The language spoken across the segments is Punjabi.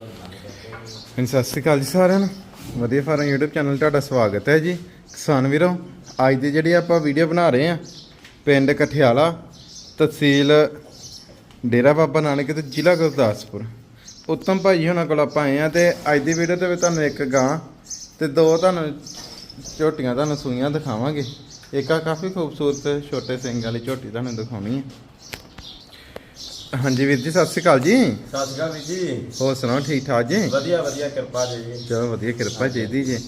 ਸਤਿ ਸ਼੍ਰੀ ਅਕਾਲ ਜੀ ਸਾਰਿਆਂ ਨੂੰ। ਵਧੀਆ ਫਾਰਮ YouTube ਚੈਨਲ ਤੁਹਾਡਾ ਸਵਾਗਤ ਹੈ ਜੀ। ਕਿਸਾਨ ਵੀਰੋ, ਅੱਜ ਦੀ ਜਿਹੜੀ ਆਪਾਂ ਵੀਡੀਓ ਬਣਾ ਰਹੇ ਆ ਪਿੰਡ ਕਠਿਆਲਾ, ਤਹਿਸੀਲ ਡੇਰਾ ਬਾਬਾ ਨਾਨਕ ਤੇ ਜ਼ਿਲ੍ਹਾ ਗੁਰਦਾਸਪੁਰ। ਉੱਤਮ ਭਾਈ ਹੁਣਾਂ ਕੋਲ ਆਪਾਂ ਆਏ ਆ ਤੇ ਅੱਜ ਦੀ ਵੀਡੀਓ ਤੇ ਵੀ ਤੁਹਾਨੂੰ ਇੱਕ ਗਾਂ ਤੇ ਦੋ ਤੁਹਾਨੂੰ ਝੋਟੀਆਂ ਤੁਹਾਨੂੰ ਸੂਈਆਂ ਦਿਖਾਵਾਂਗੇ। ਇੱਕ ਆ ਕਾਫੀ ਖੂਬਸੂਰਤ ਛੋਟੇ ਸਿੰਘ ਵਾਲੀ ਝੋਟੀ ਤੁਹਾਨੂੰ ਦਿਖਾਉਣੀ ਹੈ। ਹਾਂਜੀ ਵੀਰ ਜੀ ਸਤਿ ਸ਼੍ਰੀ ਅਕਾਲ ਜੀ। ਸਤਿ ਸ਼੍ਰੀ ਅਕਾਲ ਵੀਰ ਜੀ। ਹੋਰ ਸੁਣਾਓ ਠੀਕ ਠਾਕ ਜੀ? ਵਧੀਆ ਵਧੀਆ ਕਿਰਪਾ ਜੀ। ਜੀ ਚਲੋ ਵਧੀਆ ਕਿਰਪਾ ਚਾਹੀਦੀ ਜੀ।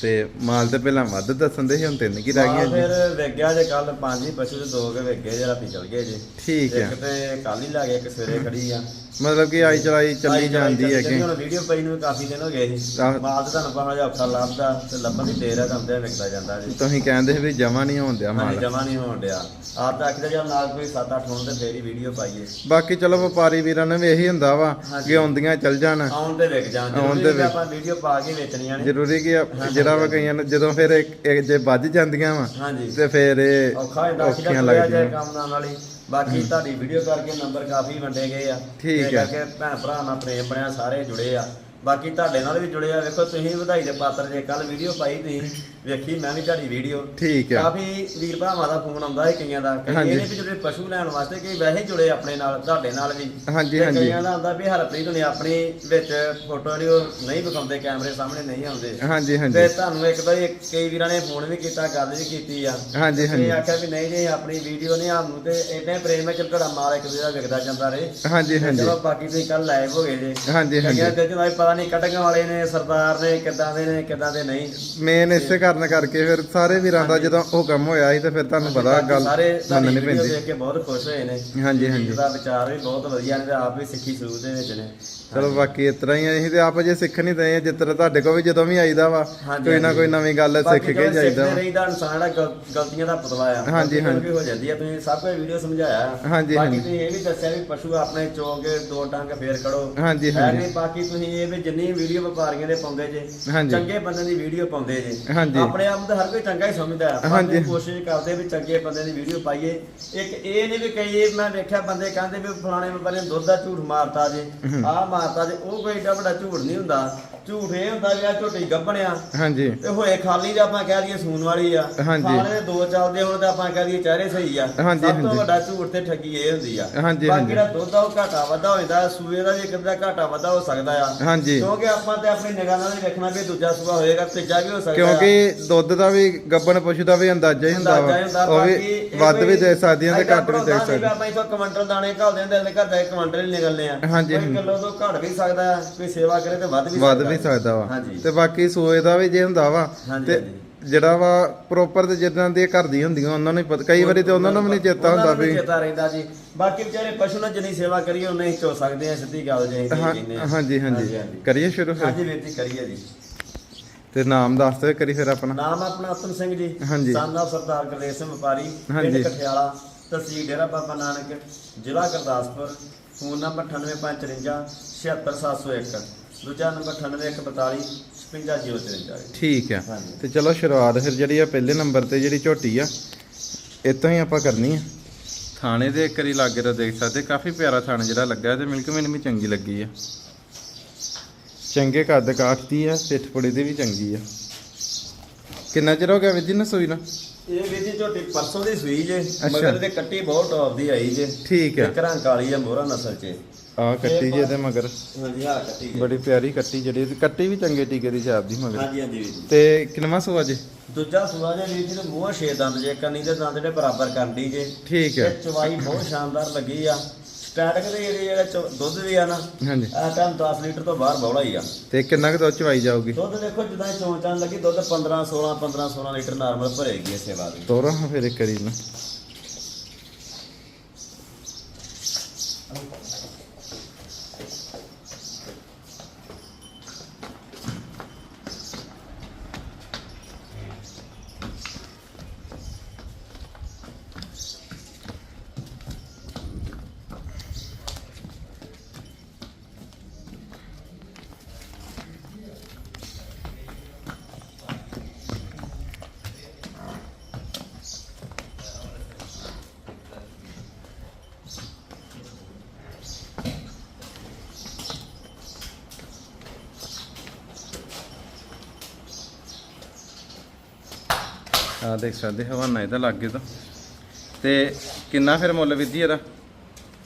ਤੇ ਮਾਲ ਤੇ ਪਹਿਲਾਂ ਵੱਧ ਦੱਸਣ ਦੇ ਸੀ ਹੁਣ ਤਿੰਨ ਕੀ ਰਹਿ ਗਈਆਂ ਜੀ? ਫਿਰ ਵੇਗਿਆ ਜੇ ਕੱਲ ਪੰਜ ਹੀ ਪਸ਼ੂ ਤੇ ਦੋ ਕੇ ਵੇਗੇ ਜੇ ਰਾਤੀ ਚਲ ਗਏ ਜੀ। ਠੀਕ ਹੈ ਇੱਕ ਤੇ ਕੱਲ ਹੀ ਲੈ ਗਏ ਇੱਕ ਸਵੇਰੇ ਖੜੀ ਆ। ਮਤਲਬ ਕਿ ਆਈ ਚਲਾਈ ਚੱਲੀ ਜਾਂਦੀ ਹੈ ਕਿ ਹੁਣ ਵੀਡੀਓ ਪਈ ਨੂੰ ਕਾਫੀ ਦਿਨ ਹੋ ਗਏ ਸੀ। ਮਾਲ ਤੇ ਤੁਹਾਨੂੰ ਪਤਾ ਔਖਾ ਲੱਭਦਾ ਤੇ ਲੱਭਣ ਦੀ ਦੇਰ ਆ ਤੇ ਵਿਕਦਾ ਜਾਂਦਾ ਜੀ। ਤੁਸੀਂ ਕਹਿੰਦੇ ਸੀ ਵੀ ਜਮਾ ਨਹੀਂ ਹੋਣ ਦਿਆ ਮਾਲ। ਜਮਾ ਨਹੀਂ ਹੋਣ ਡਿਆ ਆਪ ਤਾਂ ਆਖਦਾ ਜਦ ਨਾਲ ਕੋਈ 7-8 ਹੋਣ ਤੇ ਫੇਰ ਹੀ ਵੀਡੀਓ ਪਾਈਏ। ਬਾਕੀ ਚਲੋ ਵਪਾਰੀ ਵੀਰਾਂ ਨੂੰ ਵੀ ਇਹੀ ਹੁੰਦਾ ਵਾ। ਕਿ ਆਉਂਦੀਆਂ ਚੱਲ ਜਾਣ। ਆਉਣ ਤੇ ਵਿਕ ਜਾਣ ਆਉਣ ਤੇ ਆਪਾਂ ਵੀਡੀਓ ਪਾ ਕੇ ਵੇਚਣੀਆਂ ਨੇ। ਜ਼ਰੂਰੀ ਕਿ ਜਿਹੜਾ ਵਾ ਕਈਆਂ ਨੂੰ ਜਦੋਂ ਫਿਰ ਇੱਕ ਜੇ ਵੱਜ ਜਾਂਦੀਆਂ ਵਾ ਤੇ ਫਿਰ ਇਹ ਔਖਾ ਔਖੀਆਂ ਲੱਗਦੀਆਂ। ਕੰਮ ਨਾਲ ਵਾਲੀ। ਬਾਕੀ ਤੁਹਾਡੀ ਵੀਡੀਓ ਕਰਕੇ ਨੰਬਰ ਕਾਫੀ ਵੰਡੇ ਗਏ ਆ। ਠੀਕ ਹੈ। ਕਰਕੇ ਭੈਣ ਭਰਾ ਨਾਲ ਪ੍ਰੇਮ ਬਣਿਆ ਸਾਰੇ ਜੁੜੇ ਆ। ਬਾਕੀ ਤੁਹਾਡੇ ਨਾਲ ਵੀ ਜੁੜੇ ਆ। ਵੇਖੋ ਤੁਸੀਂ ਵਧਾਈ ਦੇ ਪਾਤਰ ਜੇ ਕੱਲ ਵੀਡੀਓ ਪਾਈ ਤੁਸੀਂ ਵੇਖੀ ਮੈਂ ਵੀ ਤੁਹਾਡੀ ਵੀਡੀਓ। ਠੀਕ ਹੈ ਕਾਫੀ ਵੀਰ ਭਰਾਵਾਂ ਦਾ ਫੋਨ ਆਉਂਦਾ ਹੈ ਕਈਆਂ ਦਾ ਕਈ ਹਾਂਜੀ। ਇਹ ਨੇ ਵੀ ਜਿਹੜੇ ਪਸ਼ੂ ਲੈਣ ਵਾਸਤੇ ਕਈ ਵੈਸੇ ਜੁੜੇ ਆਪਣੇ ਨਾਲ ਤੁਹਾਡੇ ਨਾਲ ਵੀ। ਹਾਂਜੀ, ਤੇ ਹਾਂਜੀ। ਕਈਆਂ ਦਾ ਆਉਂਦਾ ਵੀ ਹਰਪ੍ਰੀਤ ਨੇ ਆਪਣੀ ਵਿੱਚ ਫੋਟੋ ਜਿਹੜੀ ਉਹ ਨਹੀਂ ਵਿਖਾਉਂਦੇ ਕੈਮਰੇ ਸਾਹਮਣੇ ਨਹੀਂ ਆਉਂਦੇ। ਹਾਂਜੀ ਤੇ ਹਾਂਜੀ ਤੁਹਾਨੂੰ ਇੱਕ ਵਾਰੀ ਕਈ ਵੀਰਾਂ ਨੇ ਫੋਨ ਵੀ ਕੀਤਾ ਗੱਲ ਵੀ ਕੀਤੀ ਆ। ਹਾਂਜੀ, ਹਾਂਜੀ। ਤੇ ਆਖਿਆ ਵੀ ਨਹੀਂ ਜੀ ਆਪਣੀ ਵੀਡੀਓ ਨੇ ਸਾਨੂੰ ਤੇ ਇਦਾਂ ਪ੍ਰੇਮ ਚਲ ਘੜਾ ਮਾਲ ਇੱਕ ਦੂਜੇ ਦਾ ਵਿਕਦਾ ਜਾਂਦਾ ਰਹੇ। ਹਾਂਜੀ ਤੇ ਹਾਂਜੀ। ਚਲੋ ਬਾਕੀ ਤੁਸੀਂ ਕੱਲ ਲਾਈਵ ਹੋ ਗਏ ਜੀ। ਹਾਂਜੀ ਹਾਂਜੀ। ਕਈਆਂ ਦੇ ਜਨਾਂ ਪਤਾ ਨਹੀਂ ਕਟਿੰਗ ਵਾਲੇ ਨੇ ਸਰਦਾਰ ਨੇ ਕਿੱਦਾਂ ਦੇ ਨੇ ਕਿੱਦਾਂ ਦੇ ਨਹੀਂ। ਮੇਨ ਇਸੇ ਕਾਰਨ ਕਰਕੇ ਫਿਰ ਸਾਰੇ ਵੀਰਾਂ ਦਾ ਜਦੋਂ ਹੁਕਮ ਹੋਇਆ ਸੀ ਤੇ ਫਿਰ ਤੁਹਾਨੂੰ ਪਤਾ ਗੱਲ ਸਾਰੇ ਮੰਨਣੀ ਵੀਡੀਓ ਪੈਂਦੀ। ਦੇਖ ਕੇ ਬਹੁਤ ਖੁਸ਼ ਹੋਏ ਨੇ। ਹਾਂਜੀ, ਹਾਂਜੀ। ਦਾ ਵਿਚਾਰ ਵੀ ਬਹੁਤ ਵਧੀਆ ਨੇ ਤੇ ਆਪ ਵੀ ਸਿੱਖੀ ਸਰੂਪ ਦੇ ਵਿੱਚ ਨੇ। ਚਲੋ ਬਾਕੀ ਇਸ ਤਰ੍ਹਾਂ ਹੀ ਆ, ਅਸੀਂ ਤੇ ਆਪ ਜੇ ਸਿੱਖ ਨਹੀਂ ਦਏ ਜਿਸ ਤਰ੍ਹਾਂ ਤੁਹਾਡੇ ਕੋਲ ਵੀ ਜਦੋਂ ਵੀ ਆਈਦਾ ਵਾ ਕੋਈ ਨਾ। ਕੋਈ ਨਵੀਂ ਗੱਲ ਸਿੱਖ ਕੇ ਜਾਈਦਾ ਵਾ। ਰਹੀਦਾ ਇਨਸਾਨ ਗਲ- ਗਲਤੀਆਂ ਦਾ ਪੁਤਲਾ ਆ ਹਾਂਜੀ, ਹਾਂਜੀ। ਹੋ ਜਾਂਦੀ ਆ ਤੁਸੀਂ ਸਭ ਕੁਝ ਵੀਡੀਓ ਸਮਝਾਇਆ ਹਾਂਜੀ, ਬਾਕੀ। ਤੁਸੀਂ ਇਹ ਵੀ ਦੱਸਿਆ ਵੀ ਪਸ਼ੂ ਆਪਣੇ ਚੋਗੇ ਦੋ ਡੰਗ ਫੇਰ ਖੜੋ ਹਾਂਜੀ, ਹਾਂਜੀ। ਬਾਕੀ ਤੁਸੀਂ ਇਹ ਵੀ ਜਿੰਨੀ ਵੀਡੀਓ ਵਪਾਰੀਆਂ ਦੇ ਪਾਉਂਦੇ ਜੇ। ਚੰਗੇ ਬੰਦੇ ਦੀ ਵੀਡੀਓ ਪਾਉਂਦੇ ਜੇ। ਆਪਣੇ ਆਪ ਨੂੰ ਤਾਂ ਹਰ ਕੋਈ ਚੰਗਾ ਹੀ ਸਮਝਦਾ ਆ। ਅਸੀਂ ਕੋਸ਼ਿਸ਼ ਕਰਦੇ ਵੀ ਚੰਗੇ ਬੰਦੇ ਦੀ ਵੀਡੀਓ ਪਾਈਏ ਇੱਕ ਇਹ ਨਹੀਂ ਵੀ ਕਈ ਮੈਂ ਵੇਖਿਆ ਬੰਦੇ ਕਹਿੰਦੇ ਵੀ ਫਲਾਣੇ ਬੰਦੇ ਨੇ ਦੁੱਧ ਦਾ ਝੂਠ ਮਾਰਤਾ ਜੇ ਆਹ ਮਾਰਤਾ ਜੇ ਉਹ ਕੋਈ ਏਡਾ ਵੱਡਾ ਝੂਠ ਨਹੀਂ ਹੁੰਦਾ। ਝੂਠ ਇਹ ਹੁੰਦਾ ਵੀ ਆ ਝੋਟੀ ਗੱਭਣਿਆ। ਹਾਂਜੀ। ਤੇ ਹੋਏ ਖਾਲੀ ਦਾ ਆਪਾਂ ਕਹਿ ਦਈਏ ਸੂਨ ਵਾਲੀ ਆ। ਹਾਂਜੀ। ਖਾਣੇ ਦੇ ਦੋ ਚੱਲਦੇ ਹੁਣ ਤੇ ਆਪਾਂ ਕਹਿ ਦਈਏ ਚਿਹਰੇ ਸਹੀ ਆ। ਹਾਂਜੀ, ਸਭ ਤੋਂ ਹਾਂਜੀ। ਵੱਡਾ ਝੂਠ ਤੇ ਠੱਗੀ ਇਹ ਹੁੰਦੀ ਆ। ਹਾਂਜੀ, ਬਾਕੀ। ਜਿਹੜਾ ਦੁੱਧ ਆ ਉਹ ਘਾਟਾ ਵਾਧਾ ਹੋ ਜਾਂਦਾ ਸੂਏ ਦਾ ਵੀ ਇੱਕ ਦਾ ਘਾਟਾ ਵਾਧਾ ਹੋ ਸਕਦਾ ਆ। ਹਾਂਜੀ। ਕਿਉਂਕਿ ਆਪਾਂ ਤੇ ਆਪਣੀ ਨਿਗਾਹ ਨਾਲ ਹੀ ਵੇਖਣਾ ਵੀ ਦੂਜਾ ਸੂਆ ਹੋਏਗਾ ਤੀਜਾ ਵੀ ਹੋ ਸਕਦਾ ਆ। ਕਿਉਂਕਿ ਦੁੱਧ ਦਾ ਵੀ ਗੱਬਣ ਪਸ਼ੂ ਦਾ ਵੀ ਅੰਦਾਜ਼ਾ ਹੀ ਹੁੰਦਾ ਅੰਦਾਜ਼ਾ ਹੀ ਹੁੰਦਾ, ਵਾ ਉਹ ਬਾਕੀ ਵੀ ਇਹ ਵੱਧ ਵੀ ਕੋਈ ਦੇ ਸਕਦੀਆਂ ਤੇ ਘੱਟ ਵੀ ਦੇ ਭਰੋਸਾ ਨਹੀਂ ਸਕਦੀਆਂ ਆਪਾਂ ਇਥੋਂ ਕਵੰਟਲ ਦਾਣੇ ਘਾਲਦੇ ਹੁੰਦੇ ਨੇ ਘਰ ਦਾ ਇੱਕ ਕਵੰਟਲ ਹੀ ਨਿਕਲਨੇ ਆ। ਹਾਂਜੀ, ਕੋਈ ਹਾਂਜੀ। ਕਿਲੋ ਤੋਂ ਘਟ ਵੀ ਸਕਦਾ ਆ ਕੋਈ ਸੇਵਾ ਕਰੇ ਤੇ ਵੱਧ ਵੀ ਵੱਧ ਵੀ ਸਕਦਾ ਵਾ। ਹਾਂਜੀ। ਤੇ ਬਾਕੀ ਸੂਏ ਦਾ ਵੀ ਜੇ ਹੁੰਦਾ ਵਾ ਹਾਂਜੀ, ਤੇ। ਜਿਹੜਾ ਵਾ ਪ੍ਰੋਪਰ ਤੇ ਜਿੱਦਾਂ ਦੀ ਘਰ ਦੀ ਹੁੰਦੀਆਂ ਉਹਨਾਂ ਨੂੰ ਹੀ ਪਤਾ ਕਈ ਵਾਰੀ ਤੇ ਉਹਨਾਂ ਨੂੰ ਵੀ ਨਹੀਂ ਚੇਤਾ ਹੁੰਦਾ ਨੀ ਵੀ ਚੇਤਾ ਰਹਿੰਦਾ ਜੀ। ਬਾਕੀ ਵਿਚਾਰੇ ਪਸ਼ੂ ਨਾਲ ਜਿੰਨੀ ਸੇਵਾ ਕਰੀਏ ਉਨੇ ਹੀ ਚੋ ਸਕਦੇ ਆ ਸਿੱਧੀ ਗੱਲ ਜੇ ਹਾਂ- ਕਹਿੰਦੇ ਆ। ਹਾਂਜੀ ਹਾਂਜੀ। ਕਰੀਏ ਸ਼ੁਰੂ ਫਿਰ। ਹਾਂਜੀ ਵੀਰ ਜੀ ਕਰੀਏ ਜੀ। ਤੇ ਨਾਮ ਦੱਸ ਦਿਓ ਕਰੀ ਫਿਰ ਆਪਣਾ। ਨਾਮ ਆਪਣਾ ਉਤਮ ਸਿੰਘ ਜੀ। ਹਾਂਜੀ। ਸੰਨ ਸਰਦਾਰ ਗੁਰਦੇਵ ਸਿੰਘ ਵਪਾਰੀ ਹਾਂਜੀ। ਪਿੰਡ ਕਠਿਆਲਾ ਤਹਿਸੀਲ ਡੇਰਾ ਬਾਬਾ ਨਾਨਕ ਜ਼ਿਲ੍ਹਾ ਗੁਰਦਾਸਪੁਰ। ਫੋਨ ਨੰਬਰ 98554 76701 ਦੂਜਾ ਨੰਬਰ 98142 55053 ਠੀਕ ਆ। ਹਾਂਜੀ। ਤੇ ਚਲੋ ਸ਼ੁਰੂਆਤ ਫਿਰ ਜਿਹੜੀ ਆ ਪਹਿਲੇ ਨੰਬਰ ਤੇ ਜਿਹੜੀ ਝੋਟੀ ਆ ਇਤੋਂ ਹੀ ਆਪਾਂ ਕਰਨੀ ਆ। ਥਾਣੇ ਦੇ ਇੱਕ ਵਾਰੀ ਲਾਗੇ ਤਾਂ ਦੇਖ ਸਕਦੇ ਕਾਫੀ ਪਿਆਰਾ ਥਾਣਾ ਜਿਹੜਾ ਲੱਗਾ ਤੇ ਮਿਲਕ ਮੈਨੂੰ ਵੀ ਚੰਗੀ ਲੱਗੀ ਆ। ਚੰਗੇ ਕੱਦ ਕਾਠਦੀ ਆ ਪਿੱਠ ਪੁੜੀ ਦੀ ਵੀ ਚੰਗੀ ਆ। ਕਿੰਨਾ ਚਿਰ ਹੋ ਗਿਆ ਵੀਰ ਜੀ ਨਾ ਸੂਈ ਨਾ? ਇਹ ਵੀਰ ਜੀ ਝੋਟੀ ਪਰਸੋਂ ਦੀ ਸੂਈ ਜੇ। ਮਗਰ ਦੇ ਕੱਟੀ ਬਹੁਤ ਟੌਪ ਦੀ ਆਈ ਜੇ। ਠੀਕ ਆ। ਇੱਕ ਰੰਗ ਕਾਲੀ ਆ ਮੋਹਰਾ ਨਸਲ ਚ। ਆ ਕੱਟੀ ਜੇ ਤੇ ਮਗਰ। ਹਾਂਜੀ ਹਾਂ ਕੱਟੀ। ਬੜੀ ਪਿਆਰੀ ਕੱਟੀ ਜਿਹੜੀ ਤੇ ਕੱਟੀ ਵੀ ਚੰਗੇ ਟੀਕੇ ਦੀ ਛਾਪ ਦੀ ਮਗਰ। ਹਾਂਜੀ ਹਾਂਜੀ ਤੇ ਕਿੰਨਵਾਂ ਸੂਆ ਜੇ? ਦੂਜਾ ਸੂਆ ਜੇ ਵੀਰ ਜੀ ਦੇ ਮੂੰਹ ਛੇ ਦੰਦ ਜੇ ਕੰਨੀ ਦੇ ਦੰਦ ਜਿਹੜੇ ਬਰਾਬਰ ਕਰਦੀ ਜੇ। ਠੀਕ ਆ। ਇਹ ਚਵਾਈ ਬਹੁਤ ਸ਼ਾਨਦਾਰ ਲੱਗੀ ਆ। ਸਟੈਟਿਕ ਦੇ ਏਰੀਆ ਜਿਹੜਾ ਚ- ਦੁੱਧ ਵੀ ਆ ਨਾ ਹਾਂਜੀ। ਆ ਟਾਈਮ 10 ਲੀਟਰ ਤੋਂ ਬਾਹਰ ਬੌਲਾ ਹੀ ਆ। ਤੇ ਕਿੰਨਾ ਕੁ ਦੁੱਧ ਚਵਾਈ ਜਾਊਗੀ? ਦੁੱਧ ਦੇਖੋ ਜਿੱਦਾਂ ਚੋਂ ਚਾਂ ਲੱਗੀ ਦੁੱਧ 15 16 15 16 ਲੀਟਰ ਨਾਰਮਲ ਭਰੇਗੀ ਇਸੇ ਬਾਅਦ ਵੀ ਤੋਰਾ ਫਿਰ ਇੱਕ ਵਾਰੀ ਨਾ। ਆ ਦੇਖ ਸਕਦੇ ਹਵਾਨਾ ਇਹਦਾ ਲੱਗੇ ਤਾਂ। ਤੇ ਕਿੰਨਾ ਫਿਰ ਮੁੱਲ ਵਿਧੀ ਇਹਦਾ?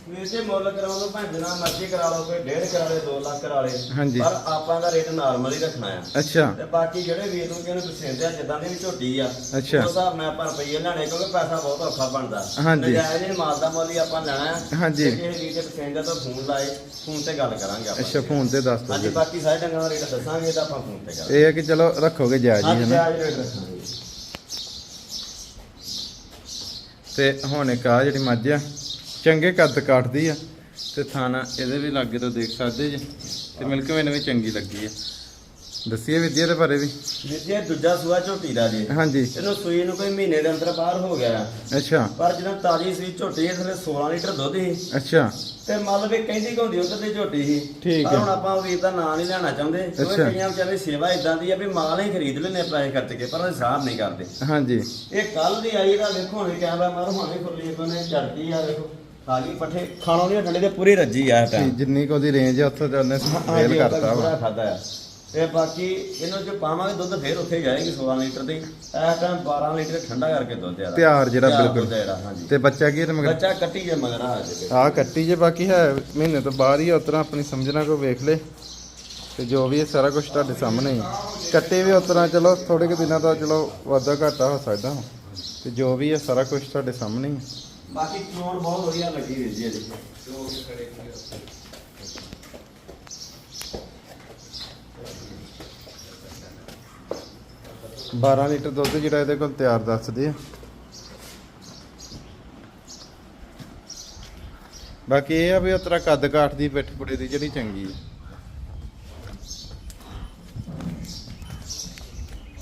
ਵੀਰ ਜੀ ਮੁੱਲ ਭਾਵੇਂ ਜਿੰਨਾ ਮਰਜ਼ੀ ਕਰਾ ਲਓ ਕੋਈ 1.5 ਕਰਾ ਲੇ 2 ਲੱਖ ਕਰਾ ਲੇ ਹਾਂਜੀ। ਪਰ ਆਪਾਂ ਦਾ ਰੇਟ ਨਾਰਮਲ ਹੀ ਰੱਖਣਾ ਆ। ਅੱਛਾ। ਤੇ ਬਾਕੀ ਜਿਹੜੇ ਵੀਰ ਨੂੰ ਜਿਹਨੂੰ ਪਸੰਦ ਆ ਜਿੱਦਾਂ ਦੀ ਵੀ ਝੋਟੀ ਆ ਅੱਛਾ। ਉਸ ਹਿਸਾਬ ਨਾਲ ਆਪਾਂ ਰੁਪਈਏ ਲੈਣੇ ਕਿਉਂਕਿ ਪੈਸਾ ਬਹੁਤ ਔਖਾ ਬਣਦਾ। ਹਾਂਜੀ। ਨਜਾਇਜ਼ ਹੀ ਮਾਲ ਦਾ ਮੁੱਲ ਹੀ ਆਪਾਂ ਲੈਣਾ ਆ। ਹਾਂਜੀ। ਤੇ ਕਿਸੇ ਵੀਰ ਦੇ ਪਸੰਦ ਆ ਤਾਂ ਫੋਨ ਲਾਏ ਫੋਨ ਤੇ ਗੱਲ ਕਰਾਂਗੇ ਆਪਾਂ। ਅੱਛਾ ਫੋਨ ਤੇ ਦੱਸ ਹਾਂਜੀ ਦਿਓ ਬਾਕੀ ਸਾਰੇ ਡੰਗਰਾਂ ਦਾ ਰੇਟ ਦੱਸਾਂਗੇ ਤਾਂ ਆਪਾਂ ਫੋਨ ਤੇ ਕਰਾਂਗੇ ਇਹ ਹੈ ਕਿ ਚਲੋ ਰੱਖੋਗੇ ਜਾਇਜ਼ ਹੀ ਹਾਂਜੀ ਹੈ ਨਾ? ਜਾਇਜ਼ ਰੇਟ ਦੱਸਾਂਗੇ ਤੇ ਹੁਣ ਇੱਕ ਆ ਜਿਹੜੀ ਮੱਝ ਆ, ਚੰਗੇ ਕੱਦ ਕਾਟਦੀ ਆ ਤੇ ਥਾਣਾ ਇਹਦੇ ਵੀ ਲਾਗੇ ਤੋਂ ਦੇਖ ਸਕਦੇ ਜੀ, ਤੇ ਮਿਲਕ ਮੈਨੂੰ ਵੀ ਚੰਗੀ ਲੱਗੀ ਆ। ਦੱਸੀਏ ਵਿਦਿਆ ਦੇ ਬਾਰੇ ਵੀ। ਇਹ ਦੂਜਾ ਸੂਆ ਝੋਟੀ ਦਾ ਜੀ। ਹਾਂਜੀ। ਇਹਨੂੰ ਸੂਈ ਨੂੰ ਕੋਈ ਮਹੀਨੇ ਦੇ ਅੰਦਰ ਬਾਹਰ ਹੋ ਗਿਆ। ਆ। ਅੱਛਾ। ਪਰ ਜਦੋਂ ਤਾਜੀ ਸੂਈ ਝੋਟੀ ਇਸ ਵੇਲੇ 16 ਲੀਟਰ ਦੁੱਧ ਸੀ। ਅੱਛਾ। ਤੇ ਮੰਨ ਵੀ ਕਹਿੰਦੀ ਹੁੰਦੀ ਉਧਰ ਦੀ ਝੋਟੀ ਸੀ। ਠੀਕ ਹੈ। ਹੁਣ ਆਪਾਂ ਵੀਰ ਦਾ ਨਾਂ ਨਹੀਂ ਲੈਣਾ ਚਾਹੁੰਦੇ। ਕਿਉਂਕਿ। ਕਈਆਂ ਵਿਚਾਰੇ ਸੇਵਾ ਇਦਾਂ ਦੀ ਆ ਵੀ ਮਾਲ ਹੀ ਖਰੀਦ ਲੈਣੇ ਪੈਸੇ ਖਰਚ ਕੇ ਪਰ ਉਹ ਹਿਸਾਬ ਨਹੀਂ ਕਰਦੇ। ਹਾਂਜੀ। ਇਹ ਕੱਲ ਦੀ ਆਈ ਦਾ ਵੇਖੋ ਹੁਣ ਕੈਮਰਾ ਮਾਰ ਹੁਣੇ ਖੁੱਲੀ ਬਨੇ ਚੜਦੀ ਆ ਵੇਖੋ ਖਾਲੀ ਪੱਠੇ ਖਾਣੋਂ ਨਹੀਂ ਠੰਡੇ ਤੇ ਪੂਰੀ ਰੱਜੀ ਆ ਇਹ ਤੇ ਜਿੰਨੀ ਕੋ ਦੀ ਰੇਂਜ ਆ ਉੱਥੋਂ ਤੇ ਉਹਨੇ ਫੇਲ ਕਰਤਾ ਵਾ। ਖਾਦਾ ਆ। ਤੇ ਬਾਕੀ ਇਹਨਾਂ ਚ ਪਾਵਾਂਗੇ ਦੁੱਧ ਫੇਰ ਉੱਥੇ ਜਾਏਗੀ 16 ਲੀਟਰ ਦੀ। ਇਸ ਟਾਈਮ 12 ਲੀਟਰ ਠੰਡਾ ਕਰਕੇ ਦੁੱਧ ਆ ਤਿਆਰ ਜਿਹੜਾ ਬਿਲਕੁਲ। ਹਾਂਜੀ। ਤੇ ਬੱਚਾ ਕੀ ਤੇ ਮਗਰ? ਬੱਚਾ ਕੱਟੀ ਜੇ ਮਗਰ ਆ ਜੇ ਆ ਕੱਟੀ ਜੇ ਬਾਕੀ ਹੈ ਮਹੀਨੇ ਤੋਂ ਬਾਹਰ ਹੀ ਉਤਰਾ ਆਪਣੀ ਸਮਝਣਾ ਕੋ ਵੇਖ ਲੈ। ਤੇ ਜੋ ਵੀ ਇਹ ਸਾਰਾ ਕੁਝ ਤੁਹਾਡੇ ਸਾਹਮਣੇ ਹੀ। ਕੱਟੇ ਵੀ ਉਤਰਾ ਚਲੋ ਥੋੜੇ ਕੁ ਦਿਨਾਂ ਦਾ ਚਲੋ ਵਾਧਾ ਘਾਟਾ ਹੋ ਸਕਦਾ ਤੇ ਜੋ ਵੀ ਹੈ ਸਾਰਾ ਕੁਝ ਤੁਹਾਡੇ ਸਾਹਮਣੇ ਹੀ ਹੈ। ਬਾਕੀ ਚੋਣ ਬਹੁਤ ਵਧੀਆ ਲੱਗੀ ਵੀਰ ਜੀ ਇਹਦੀ। 12 ਲੀਟਰ ਦੁੱਧ ਜਿਹੜਾ ਇਹਦੇ ਕੋਲ ਤਿਆਰ ਦੱਸਦੇ ਆ। ਬਾਕੀ ਇਹ ਆ ਵੀ ਉਤਰਾ ਕੱਦ ਕਾਠ ਦੀ ਪਿੱਠ ਪੁੜੇ ਦੀ ਜਿਹੜੀ ਚੰਗੀ ਹੈ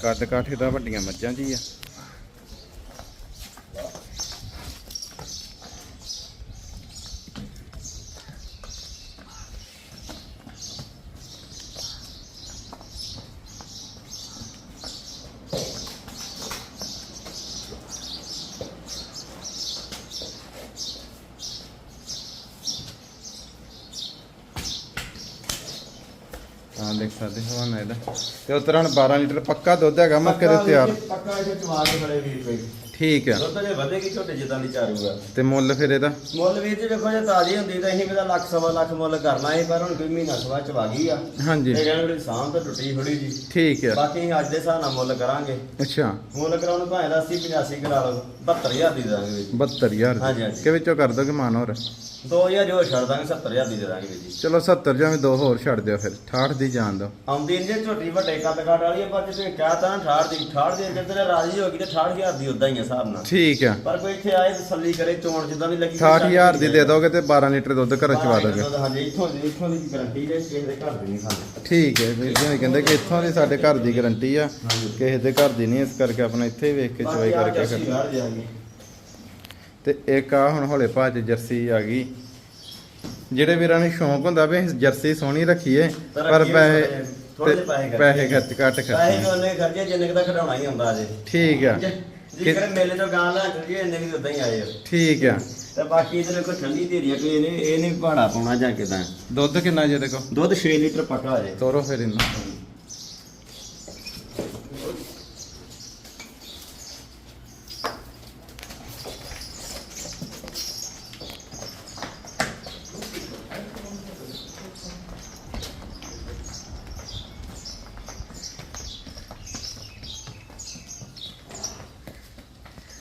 ਕੱਦ ਕਾਠ ਇਹਦਾ ਵੱਡੀਆਂ ਮੱਝਾਂ ਜੀ ਆ। ਹਾਂ ਦੇਖ ਸਕਦੇ ਹੋ ਨਾ ਇਹਦਾ। ਤੇ ਉਤਰਾ ਹੁਣ 12 ਲੀਟਰ ਪੱਕਾ ਦੁੱਧ ਹੈਗਾ ਮੱਕੇ ਦੇ ਤਿਆਰ। ਪੱਕਾ ਇਹ ਚਵਾ ਕੇ ਖੜੇ ਵੀਰ ਕੋਈ। ਠੀਕ ਆ। ਦੁੱਧ ਜੇ ਵਧੇਗੀ ਝੋਟੇ ਜਿੱਦਾਂ ਦੀ ਚਾਰੂਗਾ ਤੇ ਮੁੱਲ ਫਿਰ ਇਹਦਾ? ਮੁੱਲ ਵੀਰ ਜੀ ਵੇਖੋ ਜੇ ਤਾਜ਼ੀ ਹੁੰਦੀ ਤਾਂ ਅਸੀਂ ਇਹਦਾ ਲੱਖ ਸਵਾ ਲੱਖ ਮੁੱਲ ਕਰਨਾ ਸੀ ਪਰ ਹੁਣ ਕੋਈ ਮਹੀਨਾ ਸਵਾ ਚਵਾ ਗਈ ਆ। ਹਾਂਜੀ। ਇਹ ਕਹਿੰਦੇ ਸਾਂਭ ਤਾਂ ਟੁੱਟੀ ਥੋੜੀ ਜੀ। ਠੀਕ ਆ। ਬਾਕੀ ਅਸੀਂ ਅੱਜ ਦੇ ਹਿਸਾਬ ਨਾਲ ਮੁੱਲ ਕਰਾਂਗੇ। ਅੱਛਾ। ਮੁੱਲ ਕਰਾਉਣ ਨੂੰ ਭਾਵੇਂ ਦਾ 80 85 ਕਰਾ ਲਓ 72000 ਦੀ ਦੇ ਦਾਂਗੇ ਵੀਰ ਜੀ। 72000 ਹਾਂਜੀ, ਹਾਂਜੀ। ਕਿ ਵਿੱਚੋਂ ਕਰ ਦੋਗੇ ਮਾਨ ਹੋਰ? 2000 ਜੋ ਛੱਡ ਦਾਂਗੇ 70000 ਦੀ ਦੇ ਦਾਂਗੇ ਵੀਰ ਜੀ। ਚਲੋ 70 ਜਾਂ ਦੋ ਹੋਰ ਛੱਡ ਦਿਓ ਫਿਰ 68 ਦੀ ਜਾਣ ਦਿਓ। ਆਉਂਦੀ ਨਹੀਂ ਜੇ ਝੋਟੀ ਵੱਡੇ ਕੱਦ ਕਾਟ ਵਾਲੀ ਆ, ਪਰ ਜੇ ਤੁਸੀਂ ਕਹਤਾ ਨਾ 68 ਦੀ 68 ਦੀ ਤੇਰੇ ਰਾਜੀ ਹੋ ਗਈ ਤੇ 68000 ਦੀ ਉਦਾਂ ਹੀ ਹਿਸਾਬ ਨਾਲ। ਠੀਕ ਆ। ਪਰ ਕੋਈ ਇੱਥੇ ਆਏ ਤਸੱਲੀ ਕਰੇ ਚੋਣ ਜਿੱਦਾਂ ਦੀ ਲੱਗੀ 68000 ਦੀ ਦੇ ਦੋਗੇ ਤੇ 12 ਲੀਟਰ ਦੁੱਧ ਘਰੋਂ ਚਵਾ ਦੋਗੇ। ਹਾਂਜੀ ਇੱਥੋਂ ਦੀ ਇੱਥੋਂ ਦੀ ਗਾਰੰਟੀ ਜੇ ਕਿਸੇ ਦੇ ਘਰ ਦੀ ਨਹੀਂ ਖਾਂਦੇ ਠੀਕ ਹੈ ਵੀਰ ਜੀ ਕਹਿੰਦੇ ਕਿ ਇੱਥੋਂ ਦੀ ਸਾਡੇ ਘਰ ਦੀ ਗਾਰੰਟੀ ਆ ਕਿਸੇ ਦੇ ਘਰ ਦੀ ਨਹੀਂ ਇਸ ਕਰਕੇ ਆਪਣਾ ਇੱਥੇ ਹੀ ਵੇਖ ਕੇ ਚਵਾਈ ਕਰਕੇ ਕਰ ਕਰ ਤੇ ਇੱਕ ਆ ਹੁਣ ਹੌਲੇ ਭਾਜ ਜਰਸੀ ਆ ਗਈ। ਜਿਹੜੇ ਵੀਰਾਂ ਨੂੰ ਸ਼ੌਂਕ ਹੁੰਦਾ ਵੀ ਜਰਸੀ ਸੋਹਣੀ ਰੱਖੀਏ ਪਰ ਪੈਸੇ ਪੈਸੇ ਪੈਸੇ ਖਰਚੀਏ। ਖਰਚ ਘੱਟ ਪੈਸੇ ਖਰਚੇ ਵੀ ਉਹਨੇ ਖਰਚੇ ਜਿੰਨੇ ਕੁ ਦਾ ਖਡਾਉਣਾ ਹੀ ਹੁੰਦਾ ਜੇ। ਠੀਕ ਆ। ਜੇ ਕਰੇ ਮੇਲੇ ਤੋਂ ਗਾਂ ਲੈ ਚੱਲੀਏ ਇੰਨੇ ਵੀ ਉਦਾਂ ਹੀ ਆਏ। ਠੀਕ ਆ। ਤੇ ਬਾਕੀ ਇਹਦੇ ਕੋਈ ਠੰਡੀ ਧੀਰੀ ਆ ਕੋਈ ਇਹਨੇ ਇਹ ਨਹੀਂ ਪਹਾੜਾ ਪਾਉਣਾ ਜਾਂ ਕਿਦਾਂ। ਦੁੱਧ ਕਿੰਨਾ ਜੇ ਦੇਖੋ? ਦੁੱਧ 6 ਲੀਟਰ ਪੱਕਾ ਜੇ। ਤੋਰੋ ਫਿਰ ਇਹਨੂੰ।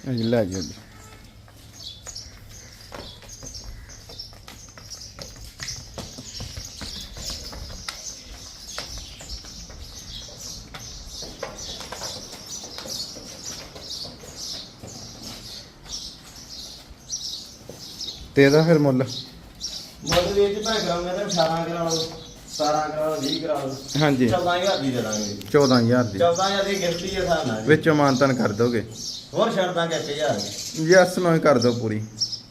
ਅਜੀ ਲੈ ਜਾਓ ਜੀ। ਤੇ ਇਹਦਾ ਫਿਰ ਮੁੱਲ? ਮੁੱਲ ਵੀ ਇਹ ਭਾਂ ਕਰਾਉਂਗੇ ਤਾਂ 18 ਕਰਾ ਲਓ 17 ਕਰਾ ਲਓ 20 ਕਰਾ ਲਓ। ਹਾਂਜੀ। 14000 ਦੀ ਦੇ ਦਾਂਗੇ। 14000 ਦੀ। 14000 ਦੀ ਗਿਫਟ ਹੀ ਆ ਜੀ। ਵਿੱਚੋਂ ਮਾਨਤਨ ਕਰ ਦੋਗੇ। ਹੋਰ ਛੱਡ ਦਾਂਗੇ 1000 ਯੈਸ ਮੈਂ ਕਰ ਦੋ ਪੂਰੀ।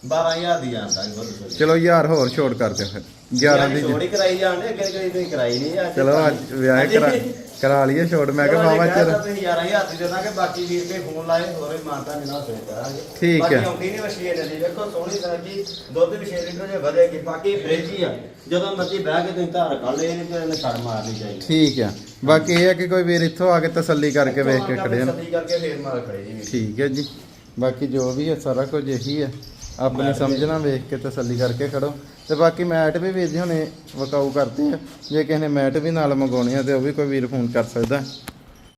12000 ਦੀ ਜਾਂਦਾ ਜੀ। ਬਹੁਤ ਚਲੋ ਯਾਰ ਹੋਰ ਛੋੜ ਕਰ ਦਿਓ ਫਿਰ। 11 ਦੀ ਥੋੜੀ ਕਰਾਈ ਜਾਂਦੇ ਅੱਗੇ ਤੁਸੀਂ ਕਰਾਈ ਨਹੀਂ ਚਲੋ ਅੱਜ ਵਿਆਹ ਕਰਾ- ਕਰਾ ਲਈਏ ਛੋਟ ਮੈਂ ਕਿਹਾ ਚਲੋ ਮਾਵਾ ਤਾ ਤੁਸੀਂ 11000 ਦੀ ਦਾਂਗੇ ਬਾਕੀ ਵੀਰ ਕੇ ਫੋਨ ਲਾਏ ਹੋਰੇ ਮਾਨਤਾ ਨਾ ਸੋਚ ਕਰਾਂਗੇ। ਠੀਕ ਬਾਕੀ ਹੈ। ਆਉਂਦੀ ਨਹੀਂ ਮਸ਼ੀਨ ਇਹਦੀ ਵੇਖੋ ਸੋਹਣੀ ਸਬਜੀ ਦੁੱਧ ਵੀ 6 ਲੀਟਰ ਜੇ ਵਧੇਗੀ ਬਾਕੀ ਫ੍ਰਿਜ ਹੀ ਆ। ਜਦੋਂ ਮਰਜ਼ੀ ਬਹਿ ਕੇ ਤੁਸੀਂ ਧਾਰ ਕੱਢ ਇਹਨੇ ਤੇ ਇਹਨੇ ਛੜ ਮਾਰਨੀ ਚਾਹੀਦੀ ਠੀਕ ਆ ਬਾਕੀ ਇਹ ਹੈ ਕਿ ਕੋਈ ਵੀਰ ਇੱਥੋਂ ਆ ਕੇ ਤਸੱਲੀ ਕਰਕੇ ਵੇਖ ਕੇ ਖੜੇ ਨਾ ਸੱਦੀ ਕਰਕੇ ਫੇਰ ਮਾਰ ਖੜੇ ਜੀ। ਠੀਕ ਹੈ ਜੀ। ਬਾਕੀ ਜੋ ਵੀ ਹੈ ਸਾਰਾ ਕੁਝ ਇਹੀ ਹੈ। ਆਪਣੀ ਸਮਝਣਾ ਵੇਖ ਕੇ ਤਸੱਲੀ ਕਰਕੇ ਖੜੋ। ਤੇ ਬਾਕੀ ਮੈਟ ਵੀ ਵੀਰ ਜੀ ਹੁਣੇ ਵਕਾਊ ਕਰਦੇ ਆ। ਜੇ ਕਿਸੇ ਨੇ ਮੈਟ ਵੀ ਨਾਲ ਮੰਗਾਉਣੇ ਆ ਤੇ ਉਹ ਵੀ ਕੋਈ ਵੀਰ ਫੋਨ ਕਰ ਸਕਦਾ।